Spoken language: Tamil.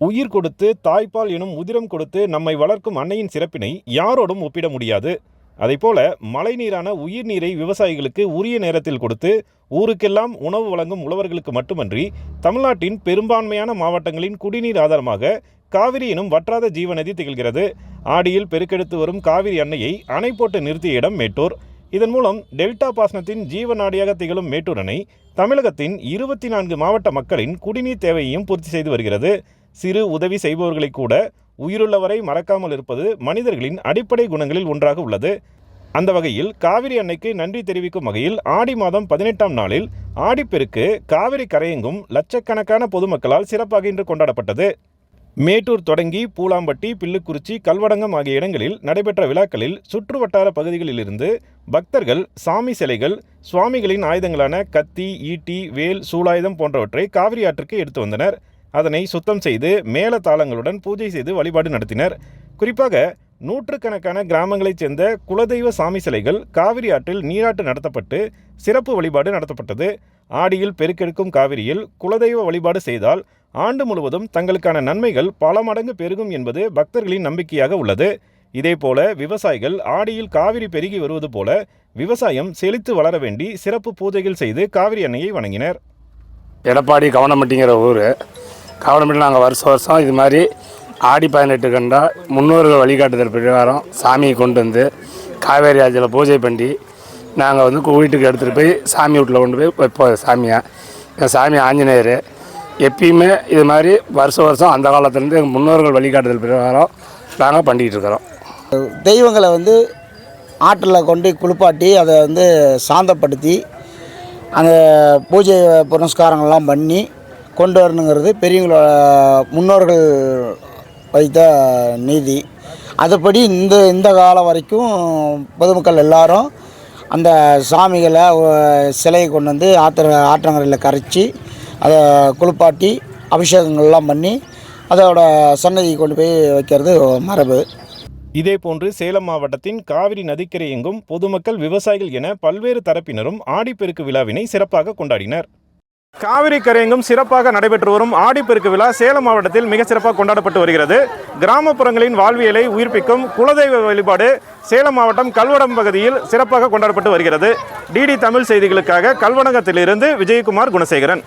உயிர் கொடுத்து தாய்ப்பால் எனும் உதிரம் கொடுத்து நம்மை வளர்க்கும் அன்னையின் சிறப்பினை யாரோடும் ஒப்பிட முடியாது. அதைப்போல மழைநீரான உயிர் நீரை விவசாயிகளுக்கு உரிய நேரத்தில் கொடுத்து ஊருக்கெல்லாம் உணவு வழங்கும் உழவர்களுக்கு மட்டுமன்றி தமிழ்நாட்டின் பெரும்பான்மையான மாவட்டங்களின் குடிநீர் ஆதாரமாக காவிரி எனும் வற்றாத ஜீவநதி திகழ்கிறது. ஆடியில் பெருக்கெடுத்து வரும் காவிரி அன்னையை அணை போட்டு நிறுத்திய இடம் மேட்டூர். இதன் மூலம் டெல்டா பாசனத்தின் ஜீவநாடியாக திகழும் மேட்டூர் அணை தமிழகத்தின் இருபத்தி நான்கு மாவட்ட மக்களின் குடிநீர் தேவையையும் பூர்த்தி செய்து வருகிறது. சிறு உதவி செய்பவர்களை கூட உயிருள்ளவரை மறக்காமல் இருப்பது மனிதர்களின் அடிப்படை குணங்களில் ஒன்றாக உள்ளது. அந்த வகையில் காவிரி அன்னைக்கு நன்றி தெரிவிக்கும் வகையில் ஆடி மாதம் பதினெட்டாம் நாளில் ஆடிப்பெருக்கு காவிரி கரையெங்கும் லட்சக்கணக்கான பொதுமக்களால் சிறப்பாக இன்று கொண்டாடப்பட்டது. மேட்டூர் தொடங்கி பூலாம்பட்டி பில்லுக்குறிச்சி கல்வடங்கம் ஆகிய இடங்களில் நடைபெற்ற விழாக்களில் சுற்று வட்டார பகுதிகளிலிருந்து பக்தர்கள் சாமி சிலைகள் சுவாமிகளின் ஆயுதங்களான கத்தி ஈட்டி வேல் சூலாயுதம் போன்றவற்றை காவிரி ஆற்றுக்கு எடுத்து வந்தனர். அதனை சுத்தம் செய்து மேல தாளங்களுடன் பூஜை செய்து வழிபாடு நடத்தினர். குறிப்பாக நூற்றுக்கணக்கான கிராமங்களைச் சேர்ந்த குலதெய்வ சாமி சிலைகள் காவிரி ஆற்றில் நீராட்டு நடத்தப்பட்டு சிறப்பு வழிபாடு நடத்தப்பட்டது. ஆடியில் பெருக்கெடுக்கும் காவிரியில் குலதெய்வ வழிபாடு செய்தால் ஆண்டு முழுவதும் தங்களுக்கான நன்மைகள் பல மடங்கு பெருகும் என்பது பக்தர்களின் நம்பிக்கையாக உள்ளது. இதேபோல விவசாயிகள் ஆடியில் காவிரி பெருகி வருவது போல விவசாயம் செழித்து வளர வேண்டி சிறப்பு பூஜைகள் செய்து காவிரி அன்னையை வணங்கினர். எடப்பாடி கவனமட்டிங்கிற ஊர் கவனமட்டில் நாங்கள் வருஷம் வருஷம் இது மாதிரி ஆடி பதினெட்டு கண்டா முன்னோர்கள் வழிகாட்டுதல் பிரகாரம் சாமியை கொண்டு வந்து காவேரி ஆற்றில் பூஜை பண்ணி நாங்கள் வந்து வீட்டுக்கு எடுத்துகிட்டு போய் சாமி வீட்டில் கொண்டு போய் வைப்போம் சாமியை. என் சாமி ஆஞ்சநேயர். எப்பயுமே இது மாதிரி வருஷம் வருஷம் அந்த காலத்துலேருந்து எங்கள் முன்னோர்கள் வழிகாட்டுதல் பிரகாரம் நாங்கள் பண்ணிக்கிட்டு இருக்கிறோம். தெய்வங்களை வந்து ஆற்றில் கொண்டு குளிப்பாட்டி அதை வந்து சாந்தப்படுத்தி அந்த பூஜை புனஸ்காரங்கள்லாம் பண்ணி கொண்டு வரணுங்கிறது பெரியவங்களோட முன்னோர்கள் வைத்த நீதி. அதுபடி இந்த இந்த காலம் வரைக்கும் பொதுமக்கள் எல்லாரும் அந்த சாமிகளை சிலையை கொண்டு வந்து ஆத்திர ஆற்றங்கரையில் கரைச்சி அதை குளிப்பாட்டி அபிஷேகங்கள்லாம் பண்ணி அதோட சன்னதி கொண்டு போய் வைக்கிறது மரபு. இதேபோன்று சேலம் மாவட்டத்தின் காவிரி நதிக்கரை எங்கும் பொதுமக்கள் விவசாயிகள் என பல்வேறு தரப்பினரும் ஆடிப்பெருக்கு விழாவினை சிறப்பாக கொண்டாடினர். காவிரி கரையெங்கும் சிறப்பாக நடைபெற்று வரும் ஆடிப்பெருக்கு விழா சேலம் மாவட்டத்தில் மிக சிறப்பாக கொண்டாடப்பட்டு வருகிறது. கிராமப்புறங்களின் வாழ்வியலை உயிர்ப்பிக்கும் குலதெய்வ வழிபாடு சேலம் மாவட்டம் கல்வடம் பகுதியில் சிறப்பாக கொண்டாடப்பட்டு வருகிறது. டிடி தமிழ் செய்திகளுக்காக கல்வடங்கத்திலிருந்து விஜயகுமார் குணசேகரன்.